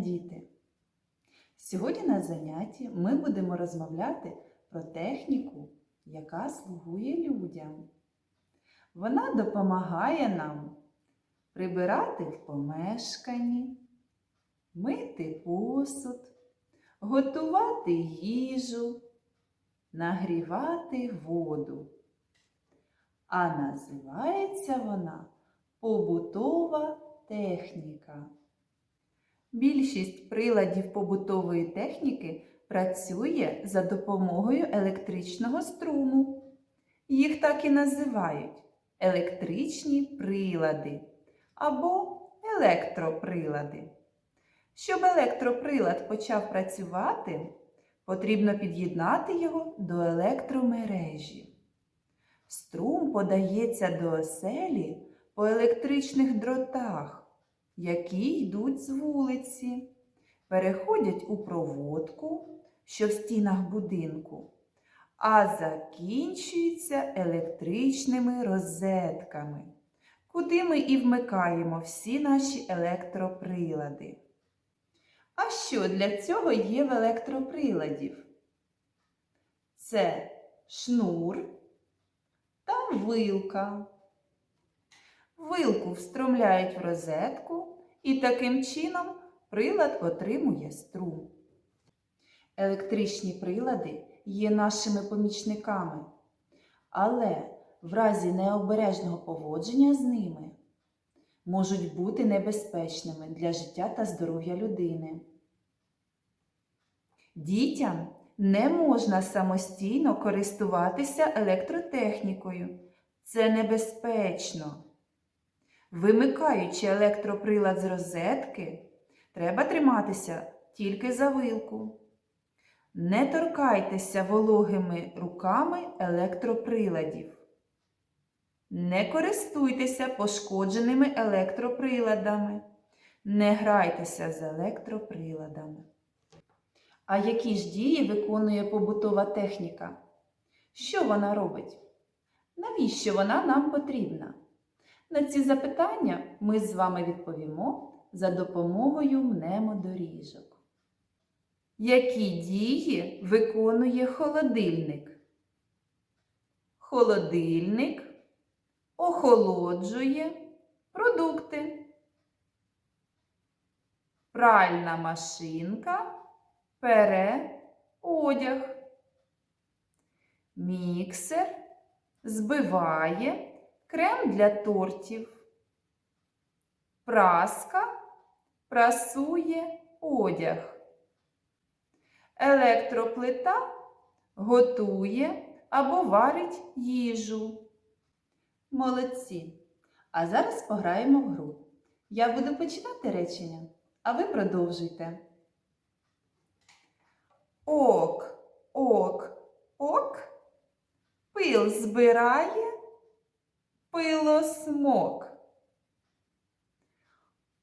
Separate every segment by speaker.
Speaker 1: діти! Сьогодні на занятті ми будемо розмовляти про техніку, яка слугує людям. Вона допомагає нам прибирати в помешканні, мити посуд, готувати їжу, нагрівати воду. А називається вона побутова техніка. Більшість приладів побутової техніки працює за допомогою електричного струму. Їх так і називають електричні прилади або електроприлади. Щоб електроприлад почав працювати, потрібно під'єднати його до електромережі. Струм подається до оселі по електричних дротах, які йдуть з вулиці, переходять у проводку, що в стінах будинку, а закінчуються електричними розетками, куди ми і вмикаємо всі наші електроприлади. А що для цього є в електроприладів? Це шнур та вилка. Вилку встромляють в розетку і таким чином прилад отримує струм. Електричні прилади є нашими помічниками, але в разі необережного поводження з ними можуть бути небезпечними для життя та здоров'я людини. Дітям не можна самостійно користуватися електротехнікою. Це небезпечно. Вимикаючи електроприлад з розетки, треба триматися тільки за вилку. Не торкайтеся вологими руками електроприладів. Не користуйтеся пошкодженими електроприладами. Не грайтеся з електроприладами. А які ж дії виконує побутова техніка? Що вона робить? Навіщо вона нам потрібна? На ці запитання ми з вами відповімо за допомогою мнемодоріжок. Які дії виконує холодильник? Холодильник охолоджує продукти. Пральна машинка пере одяг. Міксер збиває крем для тортів. Праска прасує одяг. Електроплита готує або варить їжу. Молодці! А зараз пограємо в гру. Я буду починати речення, а ви продовжуйте. Ок, ок, ок, пил збирає пилосмок.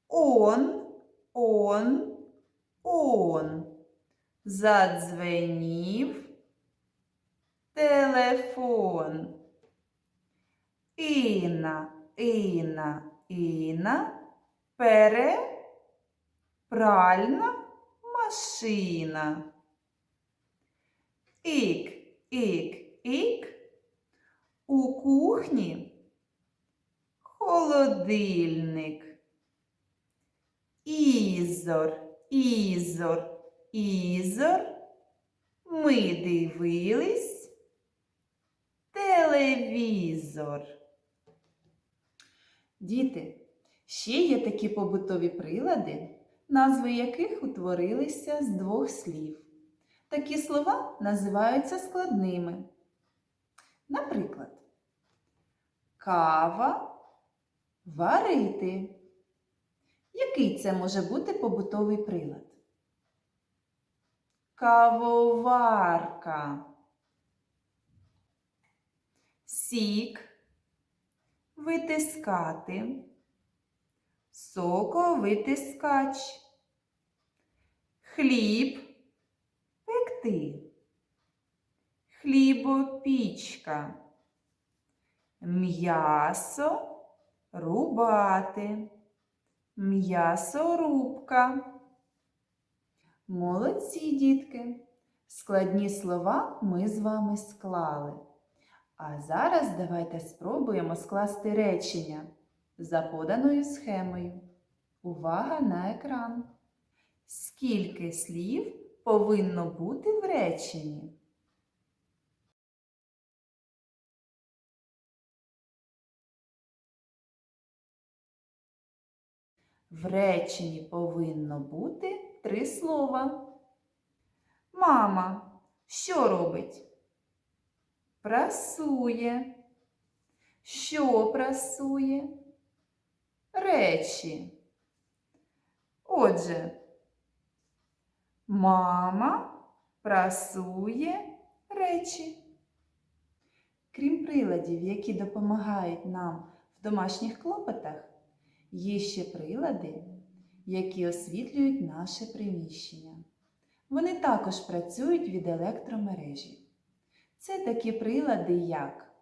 Speaker 1: Он, он, он. Задзвенів телефон. Іна, Іна, Іна, пере пральна машина. Ік, ік, ік. У кухні холодильник. Ізор, ізор, ізор. Ми дивились телевізор. Діти, ще є такі побутові прилади, назви яких утворилися з двох слів. Такі слова називаються складними. Наприклад, кава варити. Який це може бути побутовий прилад? Кавоварка. Сік витискати. Соковитискач. Хліб пекти. Хлібопічка. М'ясо рубати. М'ясорубка. Молодці, дітки! Складні слова ми з вами склали. А зараз давайте спробуємо скласти речення за поданою схемою. Увага на екран! Скільки слів повинно бути в реченні? В реченні повинно бути три слова. Мама що робить? Прасує. Що прасує? Речі. Отже, мама прасує речі. Крім приладів, які допомагають нам в домашніх клопотах, є ще прилади, які освітлюють наше приміщення. Вони також працюють від електромережі. Це такі прилади, як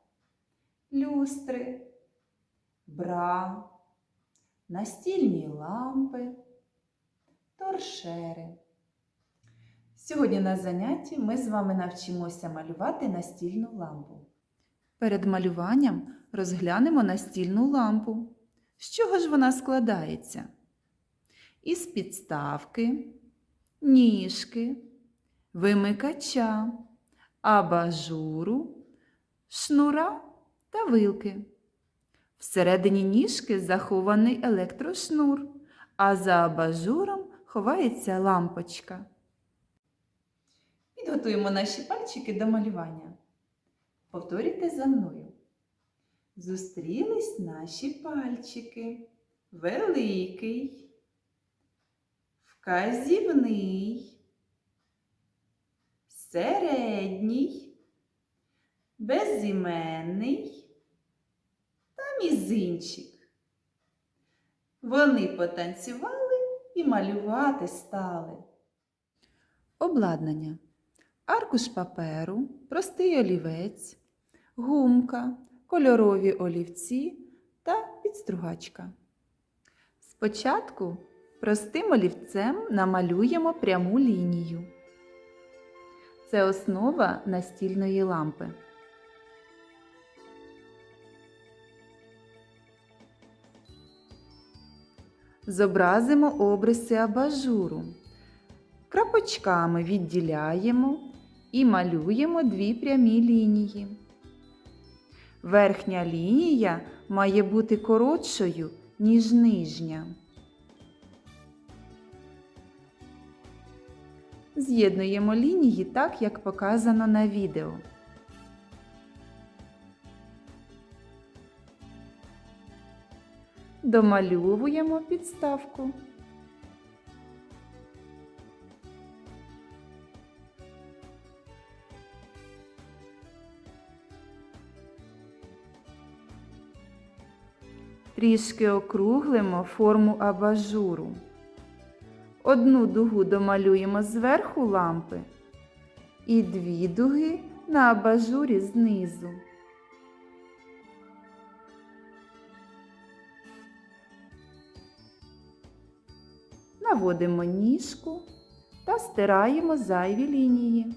Speaker 1: люстри, бра, настільні лампи, торшери. Сьогодні на занятті ми з вами навчимося малювати настільну лампу. Перед малюванням розглянемо настільну лампу. З чого ж вона складається? Із підставки, ніжки, вимикача, абажуру, шнура та вилки. Всередині ніжки захований електрошнур, а за абажуром ховається лампочка. Підготуємо наші пальчики до малювання. Повторюйте за мною. Зустрілись наші пальчики. Великий, вказівний, середній, безіменний та мізинчик. Вони потанцювали і малювати стали. Обладнання. Аркуш паперу, простий олівець, гумка, кольорові олівці та підстругачка. Спочатку простим олівцем намалюємо пряму лінію. Це основа настільної лампи. Зобразимо обриси абажуру. Крапочками відділяємо і малюємо дві прямі лінії. Верхня лінія має бути коротшою, ніж нижня. З'єднуємо лінії так, як показано на відео. Домальовуємо підставку. Трішки округлимо форму абажуру. Одну дугу домалюємо зверху лампи і дві дуги на абажурі знизу. Наводимо ніжку та стираємо зайві лінії.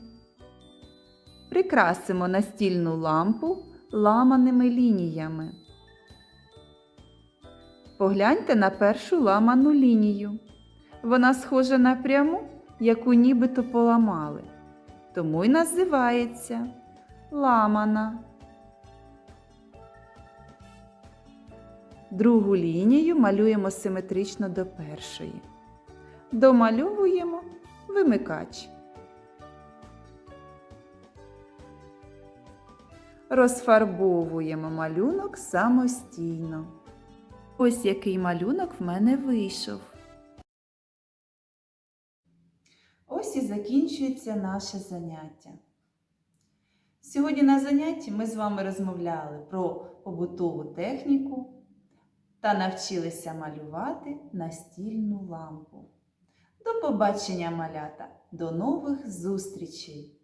Speaker 1: Прикрасимо настільну лампу ламаними лініями. Погляньте на першу ламану лінію. Вона схожа на пряму, яку нібито поламали. Тому й називається ламана. Другу лінію малюємо симетрично до першої. Домальовуємо вимикач. Розфарбовуємо малюнок самостійно. Ось який малюнок в мене вийшов. Ось і закінчується наше заняття. Сьогодні на занятті ми з вами розмовляли про побутову техніку та навчилися малювати настільну лампу. До побачення, малята! До нових зустрічей!